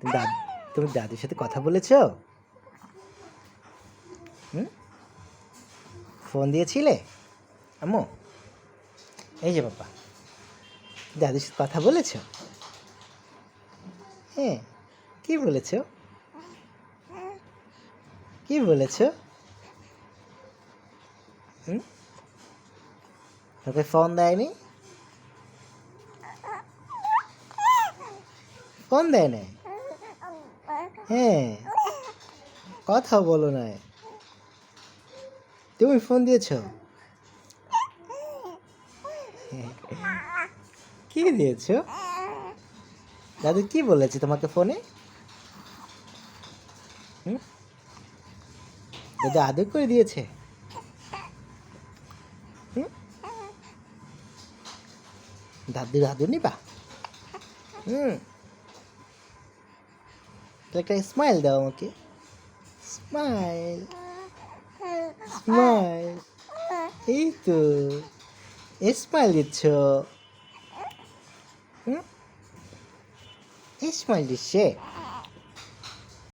তুমি দাদ তুমি দাদুর সাথে কথা বলেছ? হুম? ফোন দিয়েছিলে? আম্মু, এই যে বাবা, দাদুর সাথে কথা বলেছ? হ্যাঁ কি বলেছ? কি বলেছ? হুম? তোকে ফোন দেয়নি? ফোন দেয় নাই হ্যাঁ কথা বলো না তুমি ফোন দিয়েছ? কি দিয়েছ? দাদু কি বলেছে তোমাকে ফোনে? দাদু আদর করে দিয়েছে? দাদুর আদর নিবা। হুম। একটা স্মাইল দাও আমাকে স্মাইল স্মাইল এই তো স্মাইল দিচ্ছ স্মাইল দিচ্ছে